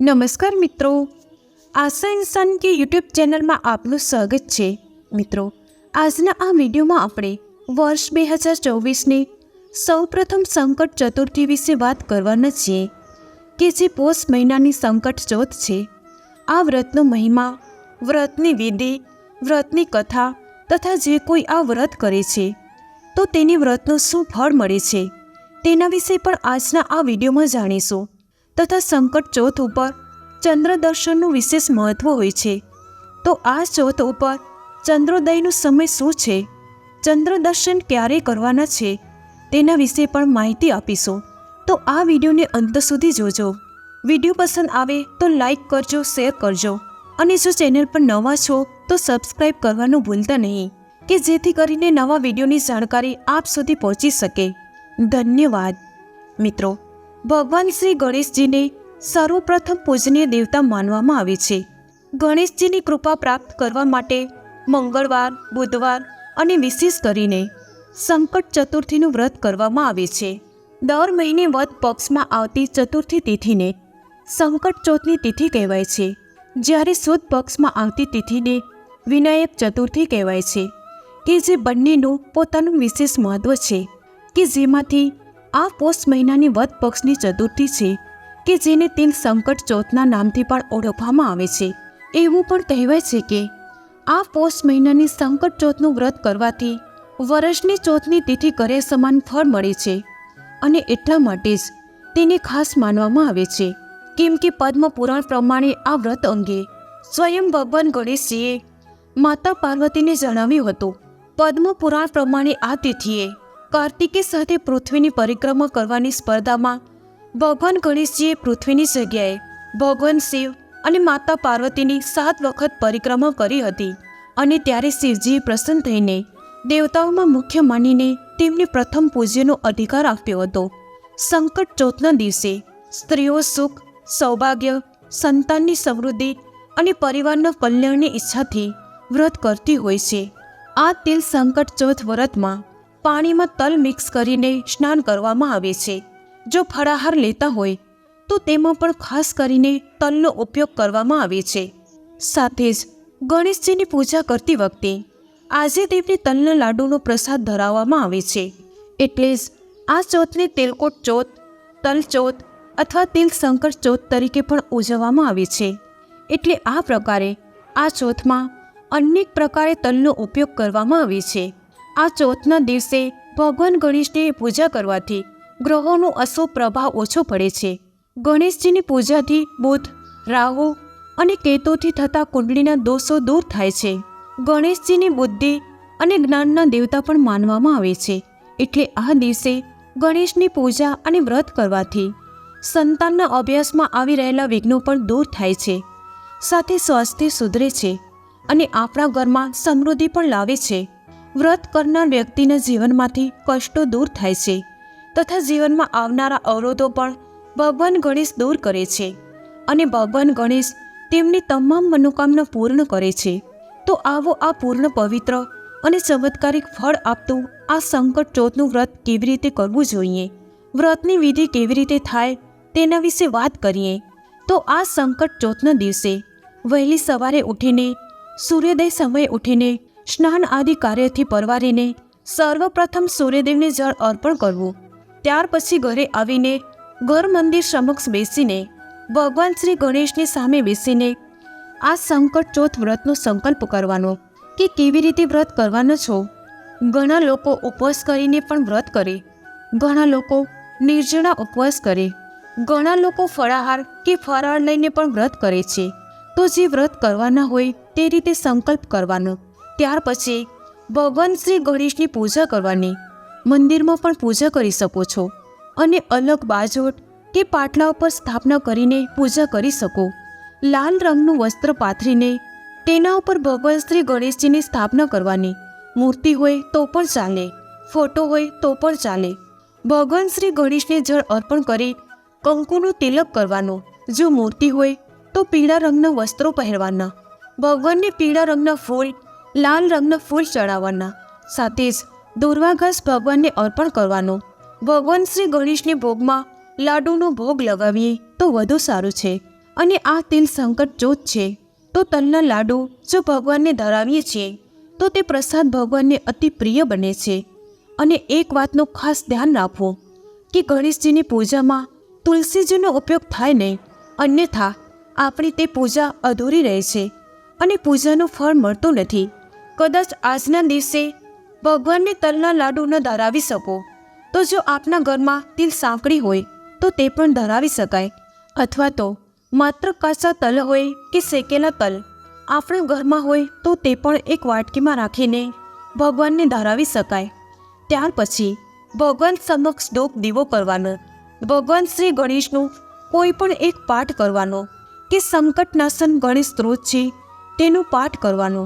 નમસ્કાર મિત્રો. આશા ઇન્સાન કે યુટ્યુબ ચેનલમાં આપનું સ્વાગત છે. મિત્રો, આજના આ વિડીયોમાં આપણે વર્ષ બે હજાર ચોવીસની સૌપ્રથમ સંકટ ચતુર્થી વિશે વાત કરવાના છીએ કે જે પોષ મહિનાની સંકટ ચોથ છે. આ વ્રતનો મહિમા, વ્રતની વિધિ, વ્રતની કથા તથા જે કોઈ આ વ્રત કરે છે, તો તેની વ્રતનું શું ફળ મળે છે તેના વિશે પણ આજના આ વિડીયોમાં જાણીશું. તથા સંકટ ચોથ ઉપર ચંદ્રદર્શનનું વિશેષ મહત્વ હોય છે. તો આ ચોથ ઉપર ચંદ્રોદયનો સમય શું છે? ચંદ્રદર્શન ક્યારે કરવાના છે? તેના વિશે પણ માહિતી આપીશું. તો આ વિડીયોને અંત સુધી જોજો. વીડિયો પસંદ આવે તો લાઈક કરજો, શેર કરજો. અને જો ચેનલ પર નવા છો તો સબસ્ક્રાઈબ કરવાનું ભૂલતા નહીં. કે જેથી કરીને નવા વિડીયોની જાણકારી આપ સુધી પહોંચી શકે. ધન્યવાદ. મિત્રો ભગવાન શ્રી ગણેશજીને સર્વપ્રથમ પૂજનીય દેવતા માનવામાં આવે છે. ગણેશજીની કૃપા પ્રાપ્ત કરવા માટે મંગળવાર, બુધવાર અને વિશેષ કરીને સંકટ ચતુર્થીનું વ્રત કરવામાં આવે છે. દર મહિને વધ પક્ષમાં આવતી ચતુર્થી તિથિને સંકટ ચોથની તિથિ કહેવાય છે. જ્યારે સુદ પક્ષમાં આવતી તિથિને વિનાયક ચતુર્થી કહેવાય છે. કે જે બંનેનું પોતાનું વિશેષ મહત્વ છે કે જેમાંથી આ પોષ મહિનાની વધ પક્ષની ચતુર્થી છે, કે જેને તિલ સંકટ ચોથના નામથી પણ ઓળખવામાં આવે છે. એવું પણ કહેવાય છે કે, આ પોષ મહિનાની સંકટ ચોથનું વ્રત કરવાથી વર્ષની ચોથની તિથિ કરે સમાન ફળ મળે છે, અને એટલા માટે જ તેને ખાસ માનવામાં આવે છે. કેમ કે પદ્મ પુરાણ પ્રમાણે આ વ્રત અંગે સ્વયં ભગવાન ગણેશજીએ માતા પાર્વતીને જણાવ્યું હતું. પદ્મ પુરાણ પ્રમાણે આ તિથિએ કાર્તિકે સાથે પૃથ્વીની પરિક્રમા કરવાની સ્પર્ધામાં ભગવાન ગણેશજીએ પૃથ્વીની જગ્યાએ ભગવાન શિવ અને માતા પાર્વતીની સાત વખત પરિક્રમા કરી હતી અને ત્યારે શિવજીએ પ્રસન્ન થઈને દેવતાઓમાં મુખ્ય માનીને તેમને પ્રથમ પૂજ્યનો અધિકાર આપ્યો હતો. સંકટ ચોથના દિવસે સ્ત્રીઓ સુખ, સૌભાગ્ય, સંતાનની સમૃદ્ધિ અને પરિવારના કલ્યાણની ઈચ્છાથી વ્રત કરતી હોય છે. આ તિલ સંકટ ચોથ વ્રતમાં પાણીમાં તલ મિક્સ કરીને સ્નાન કરવામાં આવે છે. જો ફળાહાર લેતા હોય, તો તેમાં પણ ખાસ કરીને તલનો ઉપયોગ કરવામાં આવે છે. સાથે જ ગણેશજીની પૂજા કરતી વખતે આજે તેમને તલના લાડુનો પ્રસાદ ધરાવવામાં આવે છે. એટલે જ આ ચોથને તેલકોટ ચોથ, તલ ચોથ અથવા તિલ સંકટ ચોથ તરીકે પણ ઉજવવામાં આવે છે. એટલે આ પ્રકારે આ ચોથમાં અનેક પ્રકારે તલનો ઉપયોગ કરવામાં આવે છે. આ ચોથના દિવસે ભગવાન ગણેશની પૂજા કરવાથી ગ્રહોનો અશુભ પ્રભાવ ઓછો પડે છે. ગણેશજીની પૂજાથી બુધ, રાહુ અને કેતુથી થતા કુંડળીના દોષો દૂર થાય છે. ગણેશજીની બુદ્ધિ અને જ્ઞાનના દેવતા પણ માનવામાં આવે છે. એટલે આ દિવસે ગણેશની પૂજા અને વ્રત કરવાથી સંતાનના અભ્યાસમાં આવી રહેલા વિઘ્નો પણ દૂર થાય છે. સાથે સ્વાસ્થ્ય સુધરે છે અને આપણા ઘરમાં સમૃદ્ધિ પણ લાવે છે. વ્રત કરનાર વ્યક્તિના જીવનમાંથી કષ્ટો દૂર થાય છે તથા જીવનમાં આવનારા અવરોધો પણ ભગવાન ગણેશ દૂર કરે છે અને ભગવાન ગણેશ તેમની તમામ મનોકામના પૂર્ણ કરે છે. તો આવો આ પૂર્ણ પવિત્ર અને ચમત્કારિક ફળ આપતું આ સંકટ ચોથનું વ્રત કેવી રીતે કરવું જોઈએ? વ્રતની વિધિ કેવી રીતે થાય તેના વિશે વાત કરીએ. તો આ સંકટ ચોથના દિવસે વહેલી સવારે ઉઠીને, સૂર્યોદય સમયે ઉઠીને સ્નાન આદિ કાર્યથી પરવારીને સર્વપ્રથમ સૂર્યદેવને જળ અર્પણ કરવું. ત્યાર પછી ઘરે આવીને ઘર મંદિર સમક્ષ બેસીને ભગવાન શ્રી ગણેશની સામે બેસીને આ સંકટ ચોથ વ્રતનો સંકલ્પ કરવાનો. કે કેવી રીતે વ્રત કરવાનો છો? ઘણા લોકો ઉપવાસ કરીને પણ વ્રત કરે. ઘણા લોકો નિર્જળા ઉપવાસ કરે. ઘણા લોકો ફળાહાર કે ફરાળ લઈને પણ વ્રત કરે છે. તો જે વ્રત કરવાના હોય તે રીતે સંકલ્પ કરવાનો. ત્યાર પછી ભગવાન શ્રી ગણેશની પૂજા કરવાની. મંદિરમાં પણ પૂજા કરી શકો છો અને અલગ બાજોટ કે પાટલા ઉપર સ્થાપના કરીને પૂજા કરી શકો. લાલ રંગનું વસ્ત્ર પાથરીને તેના ઉપર ભગવાન શ્રી ગણેશજીની સ્થાપના કરવાની. મૂર્તિ હોય તો પણ ચાલે, ફોટો હોય તો પણ ચાલે. ભગવાન શ્રી ગણેશને જળ અર્પણ કરી કંકુનું તિલક કરવાનું. જો મૂર્તિ હોય તો પીળા રંગના વસ્ત્રો પહેરવાના. ભગવાનને પીળા રંગના ફૂલ લાલ રંગના ફૂલ ચડાવવાના. સાથે જ દુર્વાઘાસ ભગવાનને અર્પણ કરવાનો. ભગવાન શ્રી ગણેશને ભોગમાં લાડુનો ભોગ લગાવીએ તો વધુ સારું છે. અને આ તિલ સંકટ જોત છે. તો તલના લાડુ જો ભગવાનને ધરાવીએ છીએ, તો તે પ્રસાદ ભગવાનને અતિ પ્રિય બને છે. અને એક વાતનું ખાસ ધ્યાન રાખવું, કે ગણેશજીની પૂજામાં તુલસીજીનો ઉપયોગ થાય નહીં. અન્યથા, આપણી તે પૂજા અધૂરી રહે છે અને પૂજાનું ફળ મળતું નથી. કદાચ આજના દિવસે ભગવાનને તલના લાડુ ન ધરાવી શકો. તો જો આપના ઘરમાં તિલ સાંકળી હોય, તો તે પણ ધરાવી શકાય. અથવા તો માત્ર કાચા તલ હોય કે શેકેલા તલ. આપણા ઘરમાં હોય તો તે પણ એક વાટકીમાં રાખીને ભગવાનને ધરાવી શકાય. ત્યાર પછી ભગવાન સમક્ષ ડોક દીવો કરવાનો. ભગવાન શ્રી ગણેશનું કોઈ પણ એક પાઠ કરવાનો કે સંકટનાશન ગણેશ સ્ત્રોત છે તેનું પાઠ કરવાનો.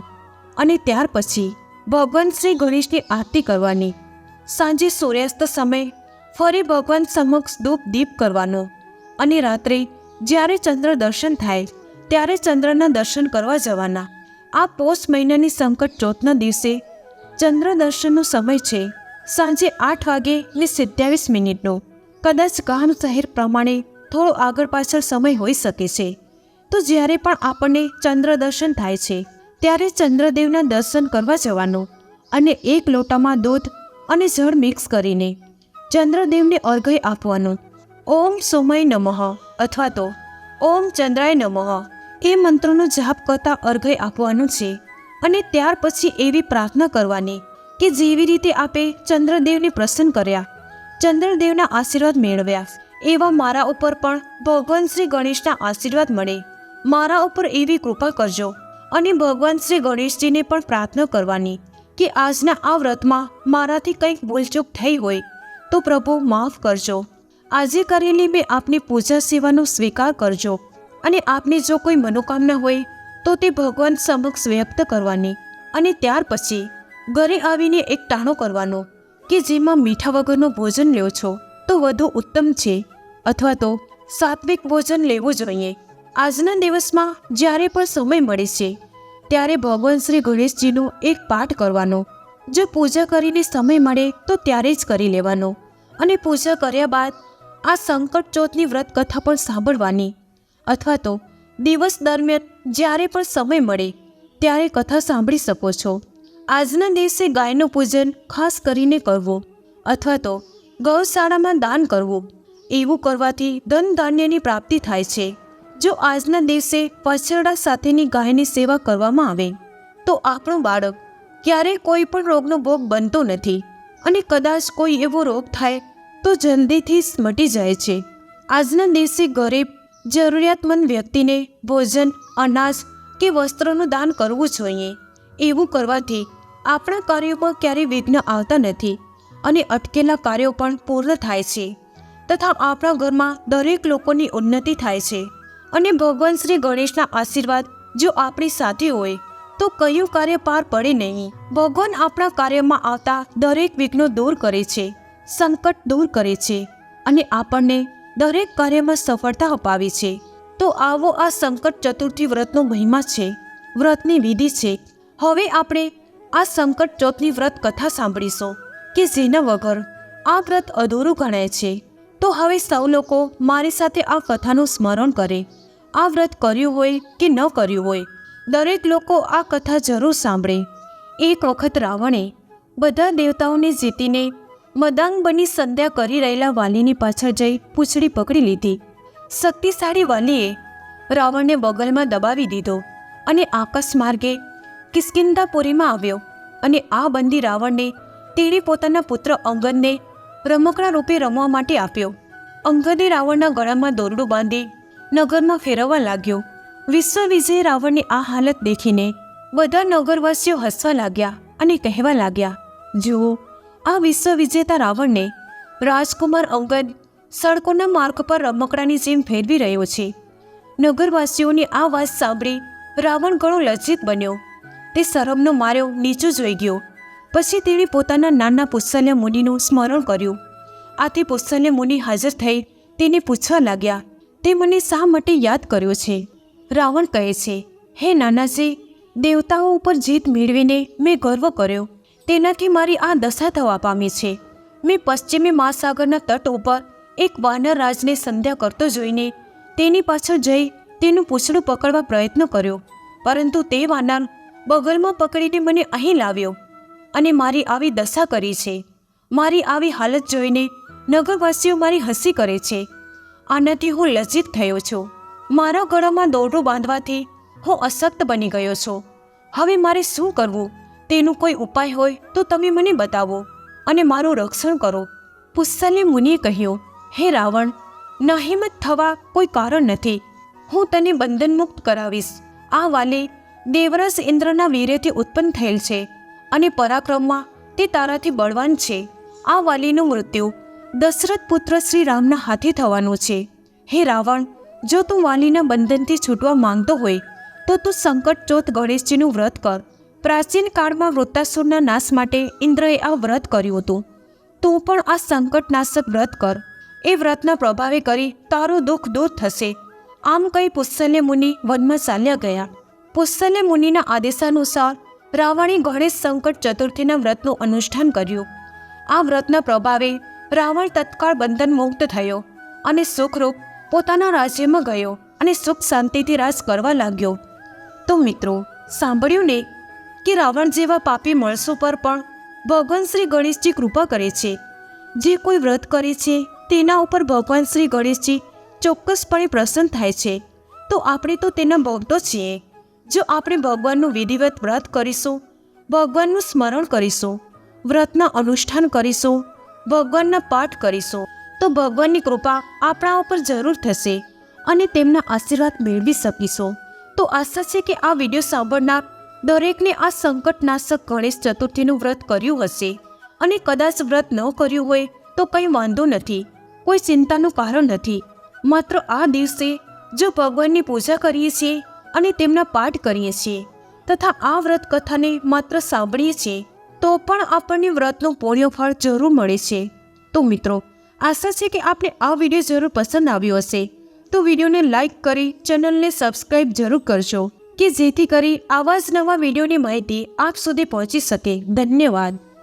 અને ત્યાર પછી ભગવાન શ્રી ગણેશની આરતી કરવાની. સાંજે સૂર્યાસ્ત સમયે ફરી ભગવાન સમક્ષ ધૂપ દીપ કરવાનો અને રાત્રે જ્યારે ચંદ્ર દર્શન થાય ત્યારે ચંદ્રના દર્શન કરવા જવાના. આ પોષ મહિનાની સંકટ ચોથના દિવસે ચંદ્ર દર્શનનો સમય છે સાંજે આઠ વાગે ને સિત્યાવીસ મિનિટનો. કદાચ ગામ શહેર પ્રમાણે થોડો આગળ પાછળ સમય હોઈ શકે છે. તો જ્યારે પણ આપણને ચંદ્ર દર્શન થાય છે ત્યારે ચંદ્રદેવના દર્શન કરવા જવાનું અને એક લોટામાં દૂધ અને જળ મિક્સ કરીને ચંદ્રદેવને અર્ઘય આપવાનું. ઓમ સોમય નમઃ અથવા તો ઓમ ચંદ્રાય નમઃ એ મંત્રનો જાપ કરતા અર્ઘય આપવાનું છે અને ત્યાર પછી એવી પ્રાર્થના કરવાની કે જેવી રીતે આપે ચંદ્રદેવને પ્રસન્ન કર્યા, ચંદ્રદેવના આશીર્વાદ મેળવ્યા, એવા મારા ઉપર પણ ભગવાન શ્રી ગણેશના આશીર્વાદ મળે. મારા ઉપર એવી કૃપા કરજો. અને ભગવાન શ્રી ગણેશજીને પણ પ્રાર્થના કરવાની કે આજના આ વ્રતમાં મારાથી કંઈક ભૂલચૂક થઈ હોય તો પ્રભુ માફ કરજો. આજે કરેલી મેં આપની પૂજા સેવાનો સ્વીકાર કરજો અને આપની જો કોઈ મનોકામના હોય તો તે ભગવાન સમક્ષ વ્યક્ત કરવાની અને ત્યાર પછી ઘરે આવીને એક ટાણો કરવાનો કે જેમાં મીઠા વગરનું ભોજન લ્યો છો તો વધુ ઉત્તમ છે અથવા તો સાત્વિક ભોજન લેવું જોઈએ. આજના દિવસમાં જ્યારે પણ સમય મળે છે, ત્યારે ભગવાન શ્રી ગણેશજીનો એક પાઠ કરવાનો. જો પૂજા કરીને સમય મળે તો ત્યારે જ કરી લેવાનો. અને પૂજા કર્યા બાદ આ સંકટ ચોથની વ્રત કથા પણ સાંભળવાની. અથવા તો દિવસ દરમિયાન જ્યારે પણ સમય મળે, ત્યારે કથા સાંભળી શકો છો. આજના દિવસે ગાયનું પૂજન ખાસ કરીને કરવું. અથવા તો ગૌશાળામાં દાન કરવું. એવું કરવાથી ધન ધાન્યની પ્રાપ્તિ થાય છે. જો આજના દિવસે પછરડા સાથેની ગાયની સેવા કરવામાં આવે, તો આપણું બાળક ક્યારેય કોઈ પણ રોગનો ભોગ બનતો નથી અને કદાચ કોઈ એવો રોગ થાય તો જલ્દીથી મટી જાય છે. આજના દિવસે ગરીબ, જરૂરિયાતમંદ વ્યક્તિને ભોજન, અનાજ કે વસ્ત્રનું દાન કરવું જોઈએ. એવું કરવાથી આપણા કાર્યોમાં ક્યારેય વિઘ્ન આવતા નથી અને અટકેલા કાર્યો પણ પૂર્ણ થાય છે તથા આપણા ઘરમાં દરેક લોકોની ઉન્નતિ થાય છે. અને ભગવાન શ્રી ગણેશના આશીર્વાદ જો આપણી સાથે હોય, તો કયું કાર્ય પાર પડે નહીં. ભગવાન આપણા કાર્યમાં આવતા દરેક વિઘ્નો દૂર કરે છે, સંકટ દૂર કરે છે અને આપણને દરેક કાર્યમાં સફળતા અપાવે છે. તો આવો આ સંકટ ચતુર્થી વ્રતનો મહિમા છે, વ્રતની વિધિ છે. હવે આપણે આ સંકટ ચોથની વ્રત કથા સાંભળીશું કે જેના વગર આ વ્રત અધૂરું ગણાય છે. તો હવે સૌ લોકો મારી સાથે આ કથાનું સ્મરણ કરે. આ વ્રત કર્યું હોય કે ન કર્યું હોય, દરેક લોકો આ કથા જરૂર સાંભળે. એક વખત રાવણે બધા દેવતાઓને જીતીને મદાંગ બની સંધ્યા કરી રહેલા વાલીની પાછળ જઈ પૂંછડી પકડી લીધી. શક્તિશાળી વાલીએ રાવણને બગલમાં દબાવી દીધો અને આકાશ માર્ગે કિસ્કિંદાપુરીમાં આવ્યો અને આ બંદી રાવણને તેણે પોતાના પુત્ર અંગદને રમકડા રૂપે રમવા માટે આપ્યો અંગદે રાવણના ગળામાં દોરડું બાંધી નગરમાં ફેરવવા લાગ્યો. વિશ્વ વિજય રાવણની આ હાલત દેખીને બધા નગરવાસીઓ હસવા લાગ્યા અને કહેવા લાગ્યા, જુઓ, આ વિશ્વ વિજેતા રાવણને રાજકુમાર અંગદ સડકોના માર્ગ પર રમકડાની જેમ ફેરવી રહ્યો છે. નગરવાસીઓની આ વાત સાંભળી રાવણ ઘણો લજ્જિત બન્યો. તે શરમનો માર્યો, નીચું જોઈ ગયો. પછી તેણે પોતાના નાના પુત્સલ્ય મુનિનું સ્મરણ કર્યું. આથી પુત્સલ્ય મુનિ હાજર થઈ તેને પૂછવા લાગ્યા, તે મને શા માટે યાદ કર્યો છે? રાવણ કહે છે, હે નાનાજી, દેવતાઓ ઉપર જીત મેળવીને મેં ગર્વ કર્યો. તેનાથી મારી આ દશા થવા પામી છે. મેં પશ્ચિમી મહાસાગરના તટ ઉપર એક વાનર રાજને સંધ્યા કરતો જોઈને તેની પાછળ જઈ તેનું પૂંછડું પકડવા પ્રયત્ન કર્યો. પરંતુ તે વાનર બગલમાં પકડીને મને અહીં લાવ્યો. અને મારી આવી દશા કરી છે. મારી આવી હાલત જોઈને નગરવાસીઓ મારી હસી કરે છે. આનાથી હું લજ્જિત થયો છું. મારા ગળામાં દોરડું બાંધવાથી હું અશક્ત બની ગયો છું. હવે મારે શું કરવું? તેનું કોઈ ઉપાય હોય તો તમે મને બતાવો અને મારું રક્ષણ કરો. પુસ્તલે મુનિએ કહ્યું, હે રાવણ નાહિમત થવા કોઈ કારણ નથી. હું તને બંધનમુક્ત કરાવીશ. આ વાલે દેવરસ ઇન્દ્રના વીર્યથી ઉત્પન્ન થયેલ છે. અને પરાક્રમમાં તે તારાથી બળવાન છે. આ વાલીનું મૃત્યુ દશરથ પુત્ર શ્રી રામના હાથે થવાનું છે. હે રાવણ, જો તું વાલીના બંધનથી છૂટવા માંગતો હોય, તો તું સંકટ ચોથ ગણેશજીનું વ્રત કર. પ્રાચીન કાળમાં વૃત્તાસુરના નાશ માટે ઇન્દ્રએ આ વ્રત કર્યું હતું. તું પણ આ સંકટનાશક વ્રત કર. એ વ્રતના પ્રભાવે કરી તારું દુઃખ દૂર થશે. આમ કહી પુસ્તલ્ય મુનિ વનમાં ચાલ્યા ગયા. પુસ્તલ્ય મુનિના આદેશાનુસાર રાવણે ગણેશ સંકટ ચતુર્થીના વ્રતનું અનુષ્ઠાન કર્યું. આ વ્રતના પ્રભાવે રાવણ તત્કાળ બંધન મુક્ત થયો અને સુખરૂપ પોતાના રાજ્યમાં ગયો અને સુખ શાંતિથી રાસ કરવા લાગ્યો. તો મિત્રો, સાંભળ્યું ને કે રાવણ જેવા પાપી માણસો પર પણ ભગવાન શ્રી ગણેશજી કૃપા કરે છે. જે કોઈ વ્રત કરે છે, તેના ઉપર ભગવાન શ્રી ગણેશજી ચોક્કસપણે પ્રસન્ન થાય છે. તો આપણે તો તેના ભક્તો છીએ. જો આપણે ભગવાનનું વિધિવત વ્રત કરીશું, ભગવાનનું સ્મરણ કરીશું, વ્રતના અનુષ્ઠાન કરીશું, ભગવાનના પાઠ કરીશું, તો ભગવાનની કૃપા આપણા ઉપર જરૂર થશે અને તેમના આશીર્વાદ મેળવી શકીશું. તો આશા છે કે આ વીડિયો સાંભળનાર દરેકને આ સંકટનાશક ગણેશ ચતુર્થીનું વ્રત કર્યું હશે અને કદાચ વ્રત ન કર્યું હોય તો કંઈ વાંધો નથી, કોઈ ચિંતાનું કારણ નથી. માત્ર આ દિવસે જો ભગવાનની પૂજા કરીએ છીએ અને તેમના પાઠ કરીએ છીએ તથા આ વ્રત કથાને માત્ર સાંભળીએ છીએ, તો પણ આપણને વ્રતનું પુણ્ય ફળ જરૂર મળે છે. તો મિત્રો, આશા છે કે આપને આ વીડિયો જરૂર પસંદ આવ્યો હશે. તો વિડીયોને લાઈક કરી ચેનલને સબસ્ક્રાઈબ જરૂર કરજો, કે જેથી કરી આવા જ નવા વિડીયોની માહિતી આપ સુધી પહોંચી શકે. ધન્યવાદ.